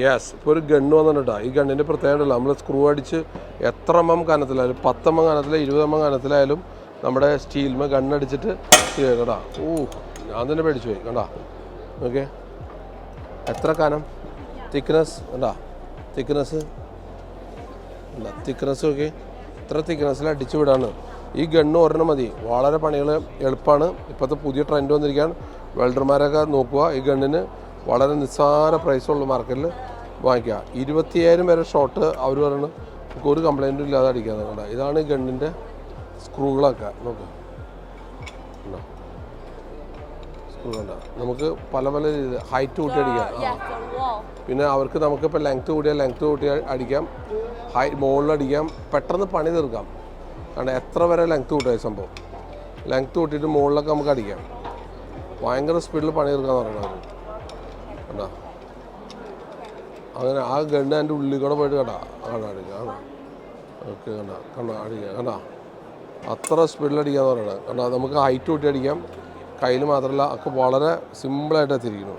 Yes ഇപ്പോൾ ഒരു gun വന്നിട്ടാ ഈ ഗണ്ണിന്റെ പ്രത്യേകത നമ്മൾ സ്ക്രൂ അടിച്ച് എത്ര എം എം കനത്തിലായാലും പത്ത് എം എം കനത്തിലായാലും ഇരുപത് എം എം കനത്തിലായാലും നമ്മുടെ സ്റ്റീലിമ ഗണ്ണടിച്ചിട്ട് കേട്ടാ ഓ ഞാൻ തന്നെ പേടിച്ചു പോയി. കണ്ടാ? ഓക്കെ എത്ര കനം? തിക്നെസ് കണ്ടാ? തിക്നെസ് തിക്നെസ് ഒക്കെ ഇത്ര തിക്നെസ്സിൽ അടിച്ചു വിടാണ്. ഈ ഗണ്ണ് ഒരെണ്ണം മതി. വളരെ പണികൾ എളുപ്പമാണ് ഇപ്പോഴത്തെ പുതിയ ട്രെൻഡ് വന്നിരിക്കുകയാണ്. വെൽഡർമാരൊക്കെ നോക്കുക. ഈ ഗണ്ണിന് വളരെ നിസ്സാര പ്രൈസുള്ള മാർക്കറ്റിൽ വാങ്ങിക്കുക. ഇരുപത്തിയായിരം വരെ ഷോട്ട് അവർ പറയുന്നത് നമുക്ക് ഒരു കംപ്ലൈന്റും ഇല്ലാതെ അടിക്കാൻ കണ്ട ഇതാണ് ഈ ഗണ്ണിന്റെ സ്ക്രൂകളൊക്കെ നോക്ക്? സ്ക്രൂ കണ്ട? നമുക്ക് പല പല രീതി ഹൈറ്റ് കൂട്ടി അടിക്കാം. പിന്നെ അവർക്ക് നമുക്ക് നമുക്കിപ്പോൾ ലെങ്ത് കൂട്ടിയാൽ ലെങ്ത് കൂട്ടി അടിക്കാം. ഹൈ മോളിൽ അടിക്കാം. പെട്ടെന്ന് പണി തീർക്കാം. കാരണം എത്ര വരെ ലെങ്ത് കൂട്ടായ സംഭവം? ലെങ്ത് കൂട്ടിയിട്ട് മുകളിലൊക്കെ നമുക്ക് അടിക്കാം. ഭയങ്കര സ്പീഡിൽ പണി പറയണത് അവർ കണ്ടാ അങ്ങനെ ആ ഗണ്ണ് എന്റെ ഉള്ളിൽ കൂടെ പോയിട്ട് കണ്ടാ. കാണാ അടിക്കുക കാണാ ഓക്കെ കണ്ടാ കണ്ടാ അടിക്കുക കണ്ടാ. അത്ര സ്പീഡിൽ അടിക്കാന്ന് പറയണത്. കണ്ടാ നമുക്ക് ഹൈറ്റ് കൂട്ടി അടിക്കാം. കയ്യിൽ മാത്രമല്ല ഒക്കെ വളരെ സിമ്പിളായിട്ട് എത്തിയിരിക്കുന്നു.